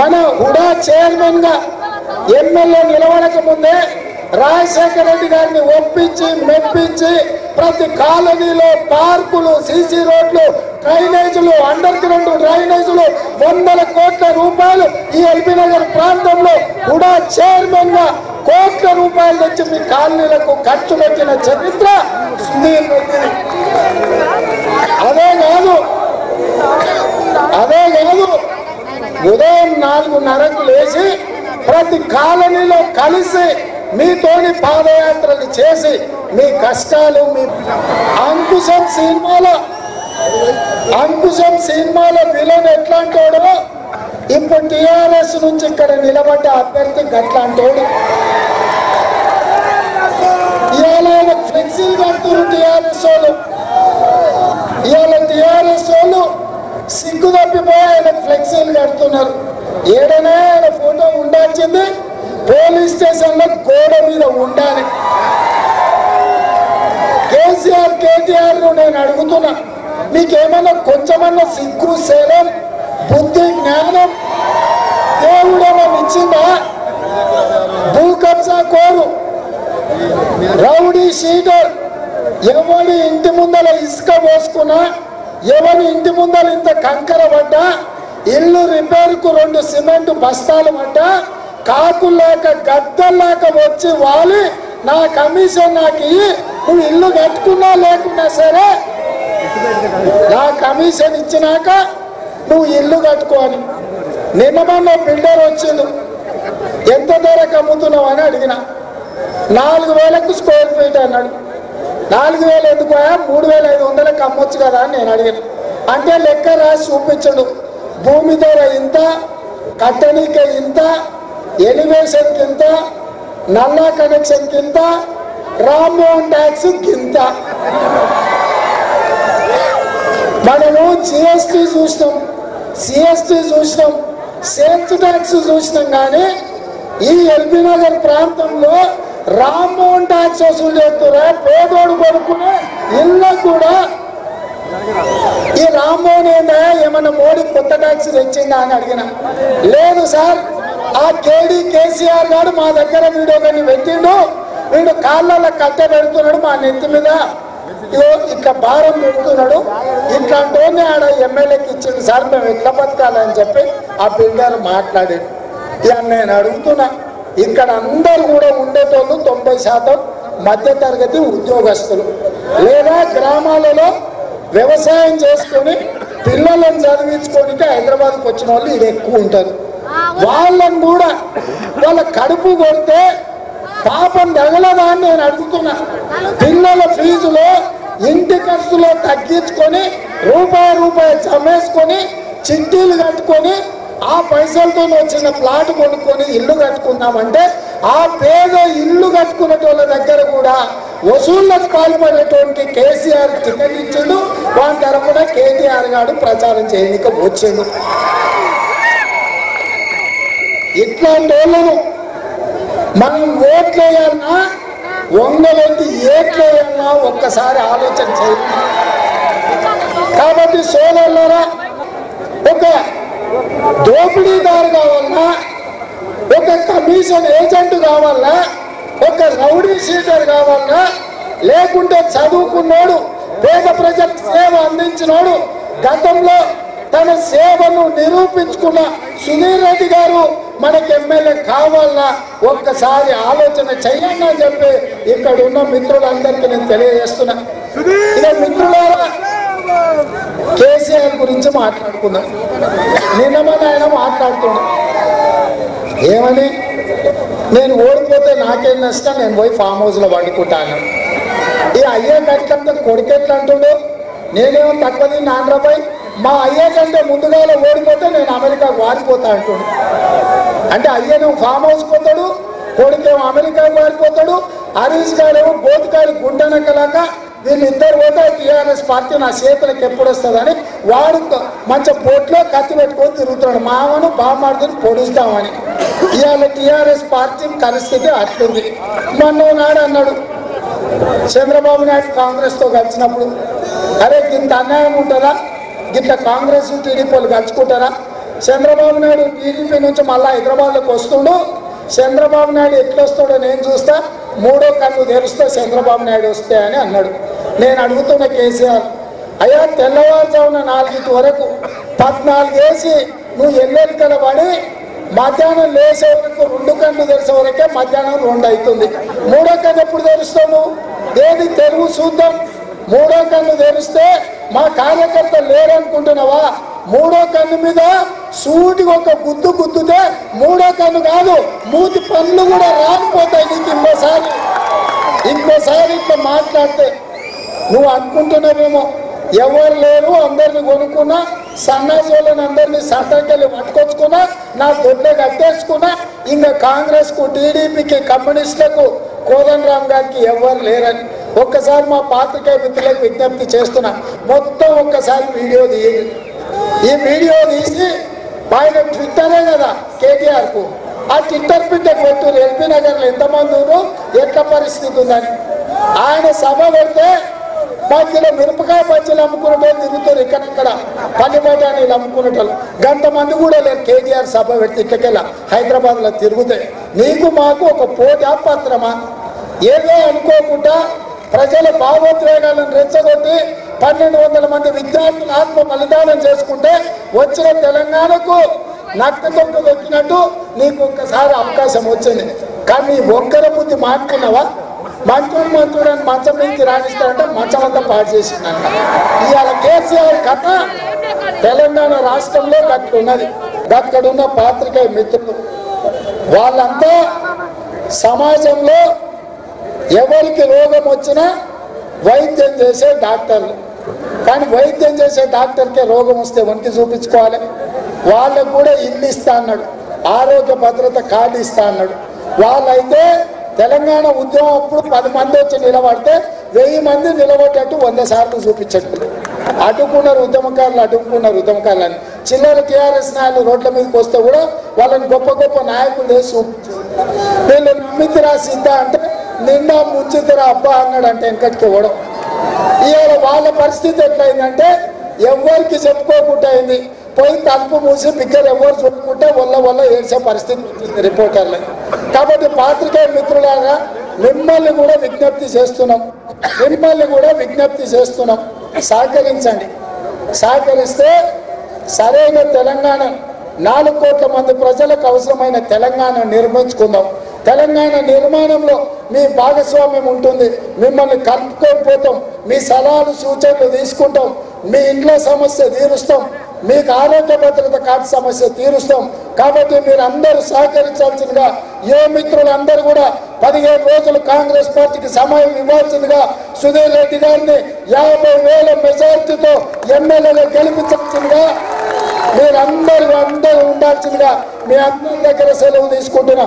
మన హుడా చైర్మన్గా ఎమ్మెల్యే నిలవడక ముందే రాజశేఖర రెడ్డి గారిని ఒప్పించి మెప్పించి ప్రతి కాలనీలో పార్కులు సీసీ రోడ్లు డ్రైనేజీలు అండర్ గ్రౌండ్ డ్రైనేజీలు వందల కోట్ల రూపాయలు ఈ ఎల్బీ నగర్ ప్రాంతంలో హుడా చైర్మన్గా కోట్ల రూపాయలు తెచ్చి మీ కాలనీలకు ఖర్చు పెట్టిన చరిత్ర అదే కాదు అదే కాదు. ఉదయం నాలుగున్నరకు లేచి ప్రతి కాలనీలో కలిసి మీతోని పాదయాత్రలు చేసి మీ కష్టాలు మీ అంకుశం సినిమాలో అంకుశం సినిమాలో విలన్ ఎట్లాంటోడో ఇప్పుడు టిఆర్ఎస్ నుంచి ఇక్కడ నిలబడ్డ అభ్యర్థి గట్లాంటోడు. ఇవాళ ఫ్లెక్సీలు కడుతున్నారు టిఆర్ఎస్ వాళ్ళు ఇవాళ టిఆర్ఎస్ వాళ్ళు సిగ్గు తప్పిపోయి ఆయన ఫ్లెక్సీలు కడుతున్నారు. ఏడనే ఆయన ఫోటో ఉండాల్సింది. పోలీస్ స్టేషన్లో గోడ మీద ఉండాలి. కేసీఆర్ కేటీఆర్ నేను అడుగుతున్నా. మీకేమన్నా కొంచెమన్నా సిగ్గు శరం బుద్ధి జ్ఞానం దేవుడేమన్నా ఇచ్చిందా? భూ కబ్జా కోరు. Rowdy sheeter. ఎవడి ఇంటి ముందర ఇసుక పోసుకున్నా? ఏమని ఇంటి ముందర ఇంత కంకర పడ్డా ఇల్లు రిపేర్కు రెండు సిమెంట్ బస్తాలు పడ్డా కాకుల్లాక గద్దల్లాక వచ్చి వాలి నా కమిషన్ నాకు ఇయ్యి నువ్వు ఇల్లు కట్టుకున్నా లేకున్నా సరే నా కమిషన్ ఇచ్చినాక నువ్వు ఇల్లు కట్టుకోని నిన్న మొన్న బిల్డర్ వచ్చిండు. ఎంత ధరకు అమ్ముతున్నావు అని అడిగిన. నాలుగు వేలకు స్క్వేర్ ఫీట్ అన్నాడు. నాలుగు వేలు ఎందుకు మూడు వేల ఐదు వందలకు అమ్మొచ్చు కదా అని నేను అడిగాను. అంటే లెక్క రాసి చూపించడు. భూమి ధర ఇంత కట్టనిక ఇంత ఎలివేషన్ కింత నల్లా కనెక్షన్ కింత రామ్మోహన్ ట్యాక్స్ కింత. మనము జిఎస్టీ చూసినాం. సిఎస్టీ చూసినాం. సేల్స్ ట్యాక్స్ చూసినాం కానీ ఈ ఎల్బీ నగర్ ప్రాంతంలో రామ్మోహన్ ట్యాక్స్ వసూలు చేస్తున్నా పేదోడు కొనుక్కునే ఇళ్ళకు కూడా. ఈ రామ్మోహన్ ఏందా ఏమన్నా మోడీ కొత్త ట్యాక్స్ తెచ్చిందా అని అడిగిన. లేదు సార్ ఆ కేడీ కేసీఆర్ గారు మా దగ్గర వీడియో కానీ పెట్టిండు. వీడు కాళ్ళలో కట్టె పెడుతున్నాడు మా నెత్తి మీద. ఇగో ఇట్లా భారం పెడుతున్నాడు. ఇట్లాంటి ఆడ ఎమ్మెల్యేకి ఇచ్చింది సార్ మేము ఎట్లా బతకాలని చెప్పి ఆ బిల్డర్ మాట్లాడాడు. ఇక నేను అడుగుతున్నా ఇక్కడ అందరు కూడా ఉండేటోళ్ళు తొంభై శాతం మధ్య తరగతి ఉద్యోగస్తులు. లేదా గ్రామాలలో వ్యవసాయం చేసుకొని పిల్లలను చదివించుకోనికి హైదరాబాద్కి వచ్చిన వాళ్ళు ఇది ఎక్కువ ఉంటారు. వాళ్ళని కూడా వాళ్ళ కడుపు కొడితే పాపం తగలదా అని నేను అడుగుతున్నా. పిల్లల ఫీజులో ఇంటి ఖర్చులో తగ్గించుకొని రూపాయి రూపాయి చమేసుకొని చిట్టీలు కట్టుకొని ఆ పైసలతో వచ్చిన ప్లాట్ కొనుక్కొని ఇల్లు కట్టుకుందామంటే ఆ పేద ఇల్లు కట్టుకునేటోళ్ళ దగ్గర కూడా వసూళ్ళకు పాల్పడేటువంటి కేసీఆర్ టికెట్ ఇచ్చిండు. వాని తరపున కేటీఆర్ గారు ప్రచారం చేయడానికి వచ్చిండు. ఇట్లాంటి వాళ్ళను మనం ఓట్లేయాలన్నా వేయాలన్నా ఏట్లేయాలన్నా ఒక్కసారి ఆలోచన చేయాలి కాబట్టి సోదరులరా ఒక దోపిడీదారు కావాలన్నా ఒక కమిషన్ ఏజెంట్ కావాలన్నా ఒక రౌడీ షీటర్ కావాలన్నా లేకుంటే చదువుకున్నాడు పేద ప్రజలకు సేవ అందించినాడు గతంలో తన సేవను నిరూపించుకున్న సుధీర్ రెడ్డి గారు మనకి ఎమ్మెల్యే కావాలన్నా ఒక్కసారి ఆలోచన చెయ్యండి అని చెప్పి ఇక్కడ ఉన్న మిత్రులందరికీ నేను తెలియజేస్తున్నా ఇక మిత్రులారా కేసీఆర్ గురించి నిన్న మన ఆయన మాట్లాడుతున్నా ఏమని? నేను ఓడిపోతే నాకేం నష్టం? నేను పోయి ఫామ్ హౌస్లో వండుకుంటాను ఈ అయ్యే కట్టంతో కొడుకు అంటుండో. నేనేమో తక్కువది నాన్నపై మా అయ్య కంటే ముందుగా ఓడిపోతే నేను అమెరికాకు వారిపోతా అంటుండు. అంటే అయ్యను ఫామ్ హౌస్ పోతాడు కొడుకేమో అమెరికాకు వారిపోతాడు హరీష్ గారేమో బోతుకారి గుండెనక్కలాక వీళ్ళిద్దరు పోతే టీఆర్ఎస్ పార్టీ నా చేతులకు ఎప్పుడు వస్తుందని వాడు మంచి బోట్లో కత్తి పెట్టుకొని తిరుగుతున్నాడు. మామను బామార్దుని పొడుస్తామని. ఇవాళ టీఆర్ఎస్ పార్టీ పరిస్థితి అట్లుంది. మొన్న నాడు అన్నాడు చంద్రబాబు నాయుడు కాంగ్రెస్తో కలిసినప్పుడు అరే ఇంత అన్యాయం ఉంటుందా? గిట్ల కాంగ్రెస్ టీడీపీ వాళ్ళు కలుసుకుంటారా? చంద్రబాబు నాయుడు టీడీపీ నుంచి మళ్ళీ హైదరాబాద్లోకి వస్తుండు. చంద్రబాబు నాయుడు ఎట్లొస్తాడో నేను చూస్తా. మూడో కన్ను తెరిస్తే చంద్రబాబు నాయుడు వస్తే అని అన్నాడు. నేను అడుగుతున్న కేసీఆర్ అయ్యా తెల్లవారుజామున నాలుగింటి వరకు పద్నాలుగు వేసి నువ్వు ఎల్లెలికల పడి మధ్యాహ్నం లేచే వరకు రెండు కన్ను తెరిసే వరకే మధ్యాహ్నం రెండు అవుతుంది. మూడో కన్ను ఎప్పుడు తెరుస్తావు నువ్వు? ఏది తెరువు చూద్దాం. మూడో కన్ను తెరిస్తే మా కార్యకర్త లేరనుకుంటున్నావా? మూడో కన్ను మీద సూటికి ఒక గుద్దు గుద్దుతే మూడో కన్ను కాదు మూతి పనులు కూడా రాకపోతాయి నీకు ఇంకోసారి. ఇంకోసారి ఇట్లా మాట్లాడితే నువ్వు అనుకుంటున్నావేమో. ఎవరు లేరు అందరిని కొనుక్కున్నా సన్నాసి వాళ్ళని అందరినీ సంతకెళ్ళి పట్టుకొచ్చుకున్నా నా దొడ్డే కట్టేసుకున్నా ఇంకా కాంగ్రెస్కు టీడీపీకి కమ్యూనిస్టులకు కోదండరామ్ గారికి ఎవరు లేరని ఒక్కసారి మా పాత్రికేయ మిత్రులకు విజ్ఞప్తి చేస్తున్నా మొత్తం ఒక్కసారి వీడియో తీయండి. ఈ వీడియో తీసి ఆయన ట్విట్టరే కదా కేటీఆర్కు. ఆ ట్విట్టర్ పిట్టకు పెట్టు ఎల్బీ నగర్లో ఎంతమంది ఉన్నారు ఎట్ల పరిస్థితి ఉందని. ఆయన సభ పెడితే మధ్యలో మిరపకాయ బజ్జీలు అమ్ముకునేటోళ్ళు తిరుగుతారు ఇక్కడక్కడ పల్లి బఠానీలు అమ్ముకునేటోళ్ళు. గంట మంది కూడా లేరు కేటీఆర్ సభ పెడితే ఇక్కడికెళ్ళ హైదరాబాద్లో తిరుగుతాయి నీకు మాకు ఒక పోటీ పత్రమా? ఏదో అనుకోకుండా ప్రజల భావోద్వేగాలను రెచ్చగొట్టి పన్నెండు వందల మంది విద్యార్థులు ఆత్మ బలిదానం చేసుకుంటే వచ్చిన తెలంగాణకు నక్క వచ్చినట్టు దొక్కినట్టు నీకు ఒక్కసారి అవకాశం వచ్చింది. కానీ నీ ఒక్కర బుద్ధి మానుకున్నావా? మంచోడు మంచోడు అని మంచం నుంచి రాణిస్తారంటే మంచం అంతా పాడు చేసిందంట. ఇవాళ కేసీఆర్ కథ తెలంగాణ రాష్ట్రంలో ఉన్నది అక్కడున్న పాత్రికేయ మిత్రులు. వాళ్ళంతా సమాజంలో ఎవరికి రోగం వచ్చినా వైద్యం చేసే డాక్టర్లు కానీ వైద్యం చేసే డాక్టర్కే రోగం వస్తే వంటి చూపించుకోవాలి. వాళ్ళకు కూడా ఇల్లు ఇస్తా అన్నాడు. ఆరోగ్య భద్రత కార్డు ఇస్తా అన్నాడు. వాళ్ళైతే తెలంగాణ ఉద్యమం అప్పుడు పది మంది వచ్చి నిలబడితే వెయ్యి మంది నిలబడ్డట్టు వంద సార్లు చూపించట్టు అడ్డుకున్నారు ఉద్యమకారులు అడ్డుకున్నారు ఉద్యమకారులు అని చిల్లర టీఆర్ఎస్ నాయకులు రోడ్ల మీదకి వస్తే కూడా వాళ్ళని గొప్ప గొప్ప నాయకులు వేసి చూపించారు వీళ్ళు నమ్మితిరా సిద్ధ అంటే నిండా ముంచితిరా అబ్బా అన్నాడు అంటే వెనకటికి ఇవ్వడం ఇవాళ వాళ్ళ పరిస్థితి ఎట్లయిందంటే ఎవరికి చెప్పుకోకుండా అయింది? పోయి తలుపు మూసి బిగ్గర ఎవరు చూడకుంటే వల్ల వల్ల ఏడ్చే పరిస్థితి వచ్చింది రిపోర్టర్లు. కాబట్టి పాత్రికేయ మిత్రులాగా మిమ్మల్ని కూడా విజ్ఞప్తి చేస్తున్నాం. మిమ్మల్ని కూడా విజ్ఞప్తి చేస్తున్నాం. సహకరించండి. సహకరిస్తే సరైన తెలంగాణ నాలుగు కోట్ల మంది ప్రజలకు అవసరమైన తెలంగాణ నిర్మించుకుందాం. తెలంగాణ నిర్మాణంలో మీ భాగస్వామ్యం ఉంటుంది. మిమ్మల్ని కలుపుకొని పోతాం. మీ సలహాలు సూచనలు తీసుకుంటాం. మీ ఇంట్లో సమస్య తీరుస్తాం. మీకు ఆరోగ్య భద్రత కార్డు సమస్య తీరుస్తాం. కాబట్టి మీరు అందరూ సహకరించాల్సిందిగా ఏ మిత్రులందరూ కూడా పదిహేను రోజులు కాంగ్రెస్ పార్టీకి సమయం ఇవ్వాల్సిందిగా సుధీర్ రెడ్డి గారిని యాభై వేల మెజార్టీతో ఎమ్మెల్యేలు గెలిపించాల్సిందిగా మీరందరూ అందరూ ఉండాల్సిందిగా మీ అందరి దగ్గర సెలవు తీసుకుంటున్నా.